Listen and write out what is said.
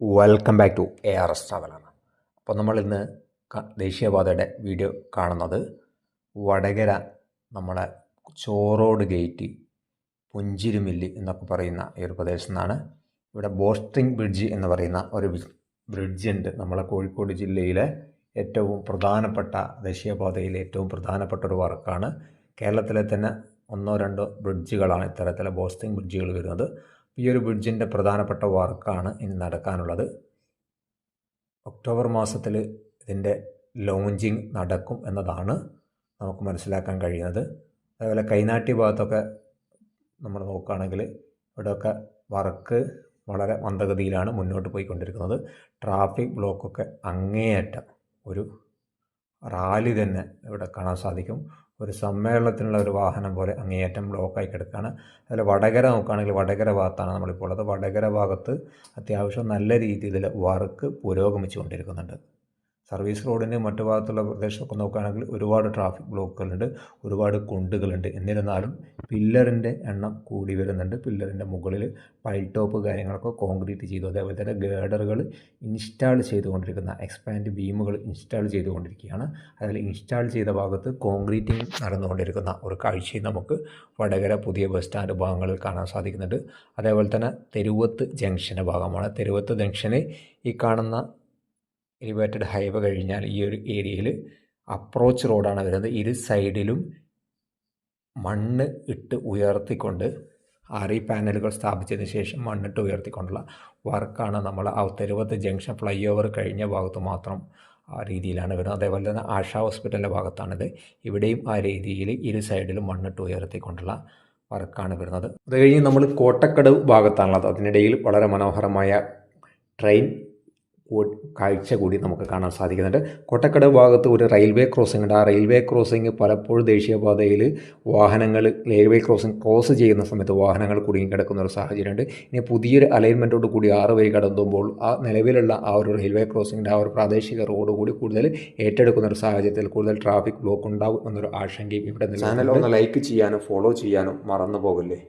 Welcome back to A R S ട്രാവലാണ് അപ്പോൾ നമ്മൾ ഇന്ന് ദേശീയപാതയുടെ വീഡിയോ കാണുന്നത് വടകര നമ്മളെ ചോറോട് ഗേറ്റ് പുഞ്ചിരുമില്ല് എന്നൊക്കെ പറയുന്ന ഈ ഒരു പ്രദേശത്തു നിന്നാണ്. ഇവിടെ ബോസ്റ്റിംഗ് ബ്രിഡ്ജ് എന്ന് പറയുന്ന ഒരു ബ്രിഡ്ജ് ഉണ്ട്. നമ്മളെ കോഴിക്കോട് ജില്ലയിലെ ഏറ്റവും പ്രധാനപ്പെട്ട ദേശീയപാതയിലെ ഏറ്റവും പ്രധാനപ്പെട്ട ഒരു വർക്കാണ്. കേരളത്തിലെ തന്നെ ഒന്നോ രണ്ടോ ബ്രിഡ്ജുകളാണ് ഇത്തരത്തിലെ ബോസ്റ്റിംഗ് ബ്രിഡ്ജുകൾ വരുന്നത്. ഈ ഒരു ബ്രിഡ്ജിന്റെ പ്രധാനപ്പെട്ട വർക്കാണ് ഇനി നടക്കാനുള്ളത്. ഒക്ടോബർ മാസത്തിൽ ഇതിന്റെ ലോഞ്ചിങ് നടക്കും എന്നതാണ് നമുക്ക് മനസ്സിലാക്കാൻ കഴിയുന്നത്. അതേപോലെ കൈനാട്ടി ഭാഗത്തൊക്കെ നമ്മൾ നോക്കുകയാണെങ്കിൽ ഇവിടെയൊക്കെ വർക്ക് വളരെ മന്ദഗതിയിലാണ് മുന്നോട്ട് പോയിക്കൊണ്ടിരിക്കുന്നത്. ട്രാഫിക് ബ്ലോക്കൊക്കെ അങ്ങേയറ്റം ഒരു റാലി തന്നെ ഇവിടെ കാണാൻ സാധിക്കും. ഒരു സമ്മേളനത്തിനുള്ള ഒരു വാഹനം പോലെ അങ്ങേയറ്റം ബ്ലോക്കായി കിടക്കുകയാണ് അതിൽ വടകര നോക്കുകയാണെങ്കിൽ വടകര ഭാഗത്താണ് നമ്മളിപ്പോൾ ഉള്ളത് വടകര ഭാഗത്ത് അത്യാവശ്യം നല്ല രീതിയിൽ വർക്ക് പുരോഗമിച്ചുകൊണ്ടിരിക്കുന്നുണ്ട്. സർവീസ് റോഡിന്റെ മറ്റു ഭാഗത്തുള്ള പ്രദേശമൊക്കെ നോക്കുകയാണെങ്കിൽ ഒരുപാട് ട്രാഫിക് ബ്ലോക്കുകളുണ്ട് ഒരുപാട് കുണ്ടുകളുണ്ട്. എന്നിരുന്നാലും പില്ലറിന്റെ എണ്ണം കൂടി വരുന്നുണ്ട്. പില്ലറിന്റെ മുകളിൽ പൈൽ ടോപ്പ് കാര്യങ്ങളൊക്കെ കോൺക്രീറ്റ് ചെയ്തു. അതേപോലെ തന്നെ ഗേഡറുകൾ ഇൻസ്റ്റാൾ ചെയ്തുകൊണ്ടിരിക്കുന്ന എക്സ്പാൻഡ് ബീമുകൾ ഇൻസ്റ്റാൾ ചെയ്തുകൊണ്ടിരിക്കുകയാണ്. അതിൽ ഇൻസ്റ്റാൾ ചെയ്ത ഭാഗത്ത് കോൺക്രീറ്റിംഗ് നടന്നുകൊണ്ടിരിക്കുന്ന ഒരു കാഴ്ചയും നമുക്ക് വടകര പുതിയ ബസ് സ്റ്റാൻഡ് ഭാഗങ്ങളിൽ കാണാൻ സാധിക്കുന്നുണ്ട്. അതേപോലെ തന്നെ തെരുവത്ത് ജംഗ്ഷന്റെ ഭാഗമാണ്. തെരുവത്ത് ജംഗ്ഷന് ഈ കാണുന്ന എലിവേറ്റഡ് ഹൈവേ കഴിഞ്ഞാൽ ഈ ഒരു ഏരിയയിൽ അപ്രോച്ച് റോഡാണ് വരുന്നത്. ഇരു സൈഡിലും മണ്ണ് ഇട്ട് ഉയർത്തിക്കൊണ്ട് ആറി പാനലുകൾ സ്ഥാപിച്ചതിന് ശേഷം മണ്ണിട്ട് ഉയർത്തിക്കൊണ്ടുള്ള വർക്കാണ് നമ്മൾ ആ തെരുവത്ത് ജംഗ്ഷൻ ഫ്ലൈ ഓവർ കഴിഞ്ഞ ഭാഗത്ത് മാത്രം ആ രീതിയിലാണ് വരുന്നത്. അതേപോലെ തന്നെ ആഷ ഹോസ്പിറ്റലിന്റെ ഭാഗത്താണിത്. ഇവിടെയും ആ രീതിയിൽ ഇരു സൈഡിലും മണ്ണിട്ട് ഉയർത്തിക്കൊണ്ടുള്ള വർക്കാണ് വരുന്നത്. അത് കഴിഞ്ഞ് നമ്മൾ കോട്ടക്കടവ് ഭാഗത്താണുള്ളത്. അതിനിടയിൽ വളരെ മനോഹരമായ ട്രെയിൻ കാഴ്ച കൂടി നമുക്ക് കാണാൻ സാധിക്കുന്നുണ്ട്. കൊട്ടക്കട ഭാഗത്ത് ഒരു റെയിൽവേ ക്രോസിംഗ് ഉണ്ട്. ആ റെയിൽവേ ക്രോസിംഗ് പലപ്പോഴും ദേശീയപാതയിൽ വാഹനങ്ങൾ റെയിൽവേ ക്രോസിംഗ് ക്രോസ് ചെയ്യുന്ന സമയത്ത് വാഹനങ്ങൾ കുടുങ്ങിക്കിടക്കുന്ന ഒരു സാഹചര്യമുണ്ട്. ഇനി പുതിയൊരു അലൈൻമെന്റോട് കൂടി ആറ് വഴി കടന്നുമ്പോൾ ആ നിലവിലുള്ള ആ ഒരു റെയിൽവേ ക്രോസിങ്ങിന്റെ ആ ഒരു പ്രാദേശിക റോഡ് കൂടി കൂടുതൽ ഏറ്റെടുക്കുന്ന ഒരു സാഹചര്യത്തിൽ കൂടുതൽ ട്രാഫിക് ബ്ലോക്ക് ഉണ്ടാകും എന്നൊരു ആശങ്കയും ഇവിടെ ചാനൽ ഒന്ന് ലൈക്ക് ചെയ്യാനും ഫോളോ ചെയ്യാനും മറന്നു പോകല്ലേ